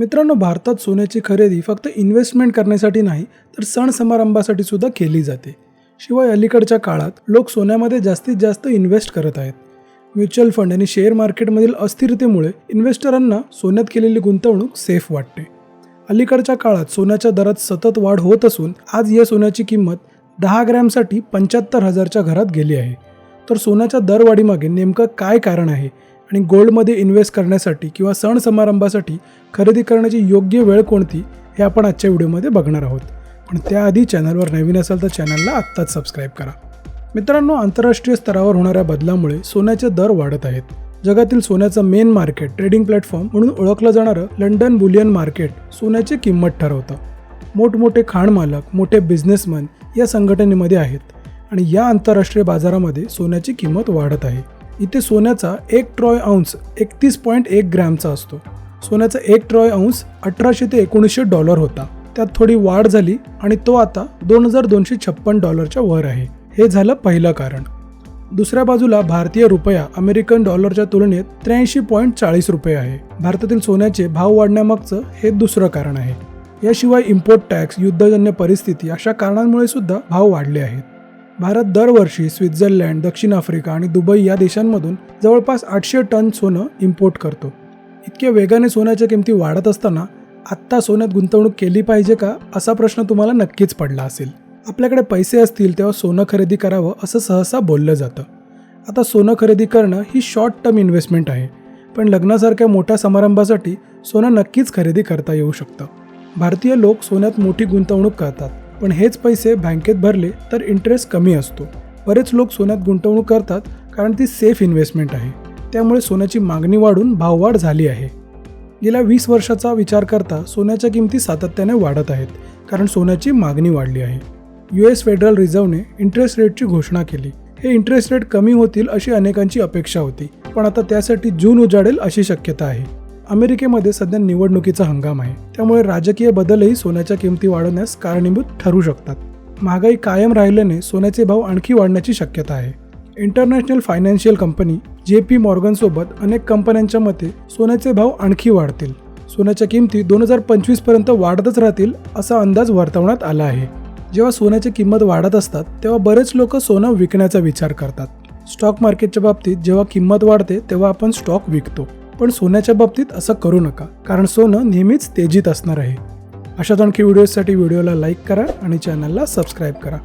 मित्रांनो भारतात सोन्याची खरेदी फक्त इन्व्हेस्टमेंट करण्यासाठी नाही तर सण समारंभासाठी सुद्धा केली जाते. शिवाय अलीकडच्या काळात लोक सोन्यामध्ये जास्तीत जास्त इन्व्हेस्ट करत आहेत. म्युच्युअल फंड आणि शेअर मार्केटमधील अस्थिरतेमुळे इन्व्हेस्टरांना सोन्यात केलेली गुंतवणूक सेफ वाटते. अलीकडच्या काळात सोन्याच्या दरात सतत वाढ होत असून आज या सोन्याची किंमत दहा ग्रॅमसाठी पंच्याहत्तर हजारच्या घरात गेली आहे. तर सोन्याच्या दरवाढीमागे नेमकं काय कारण आहे? आणि गोल्डमध्ये इन्व्हेस्ट करण्यासाठी किंवा सण समारंभासाठी खरेदी करण्याची योग्य वेळ कोणती हे आपण आजच्या व्हिडिओमध्ये बघणार आहोत. पण त्याआधी चॅनलवर नवीन असाल तर चॅनलला आत्ताच सबस्क्राईब करा. मित्रांनो आंतरराष्ट्रीय स्तरावर होणाऱ्या बदलामुळे सोन्याचे दर वाढत आहेत. जगातील सोन्याचं मेन मार्केट ट्रेडिंग प्लॅटफॉर्म म्हणून ओळखलं जाणारं लंडन बुलियन मार्केट सोन्याची किंमत ठरवतं. मोठमोठे खाण मालक मोठे बिझनेसमॅन या संघटनेमध्ये आहेत आणि या आंतरराष्ट्रीय बाजारामध्ये सोन्याची किंमत वाढत आहे. इथे सोन्याचा एक ट्रॉय अंश एकतीस पॉईंट एक ग्रॅमचा असतो. सोन्याचा एक ट्रॉय अंश अठराशे ते एकोणीसशे डॉलर होता. त्यात थोडी वाढ झाली आणि तो आता दोन हजार दोनशे छप्पन डॉलरच्या वर आहे. हे झालं पहिलं कारण. दुसऱ्या बाजूला भारतीय रुपया अमेरिकन डॉलरच्या तुलनेत त्र्याऐंशी पॉईंट चाळीस रुपये आहे. भारतातील सोन्याचे भाव वाढण्यामागचं हे दुसरं कारण आहे. याशिवाय इम्पोर्ट टॅक्स युद्धजन्य परिस्थिती अशा कारणांमुळे सुद्धा भाव वाढले आहेत. भारत दरवर्षी स्वित्झर्लंड दक्षिण आफ्रिका आणि दुबई या देशांमधून जवळपास आठशे टन सोनं इम्पोर्ट करतो. इतक्या वेगाने सोन्याच्या किमती वाढत असताना आत्ता सोन्यात गुंतवणूक केली पाहिजे का? असा प्रश्न तुम्हाला नक्कीच पडला असेल. आपल्याकडे पैसे असतील तेव्हा सोनं खरेदी करावं असं सहसा बोललं जातं. आता सोनं खरेदी करणं ही शॉर्ट टर्म इन्व्हेस्टमेंट आहे. पण लग्नासारख्या मोठ्या समारंभासाठी सोनं नक्कीच खरेदी करता येऊ शकतं. भारतीय लोक सोन्यात मोठी गुंतवणूक करतात. पण हेच पैसे बँकेत भरले तर इंटरेस्ट कमी असतो. बरेच लोक सोन्यात गुंतवणूक करतात कारण ती सेफ इन्व्हेस्टमेंट आहे. त्यामुळे सोन्याची मागणी वाढून भाववाढ झाली आहे. गेल्या वीस वर्षाचा विचार करता सोन्याच्या किमती सातत्याने वाढत आहेत कारण सोन्याची मागणी वाढली आहे. यू एस फेडरल रिझर्व्हने इंटरेस्ट रेटची घोषणा केली. हे इंटरेस्ट रेट कमी होतील अशी अनेकांची अपेक्षा होती पण आता त्यासाठी जून उजाडेल अशी शक्यता आहे. अमेरिकेमध्ये सध्या निवडणुकीचा हंगाम आहे. त्यामुळे राजकीय बदलही सोन्याच्या किमती वाढवण्यास कारणीभूत ठरू शकतात. महागाई कायम राहिल्याने सोन्याचे भाव आणखी वाढण्याची शक्यता आहे. International financial company J P मॉर्गनसोबत अनेक कंपन्यांच्या मते सोन्याचे भाव आणखी वाढतील. सोन्याच्या किमती दोन हजार पंचवीसपर्यंत वाढतच राहतील असा अंदाज वर्तवण्यात आला आहे. जेव्हा सोन्याची किंमत वाढत असतात तेव्हा बरेच लोक सोनं विकण्याचा विचार करतात. स्टॉक मार्केटच्या बाबतीत जेव्हा किंमत वाढते तेव्हा आपण स्टॉक विकतो. पण सोन्याच्या बाबतीत असं करू नका कारण सोनं नेहमीच तेजीत असणार आहे. अशाच आणखी व्हिडिओजसाठी व्हिडिओला लाईक करा आणि चॅनलला सबस्क्राईब करा.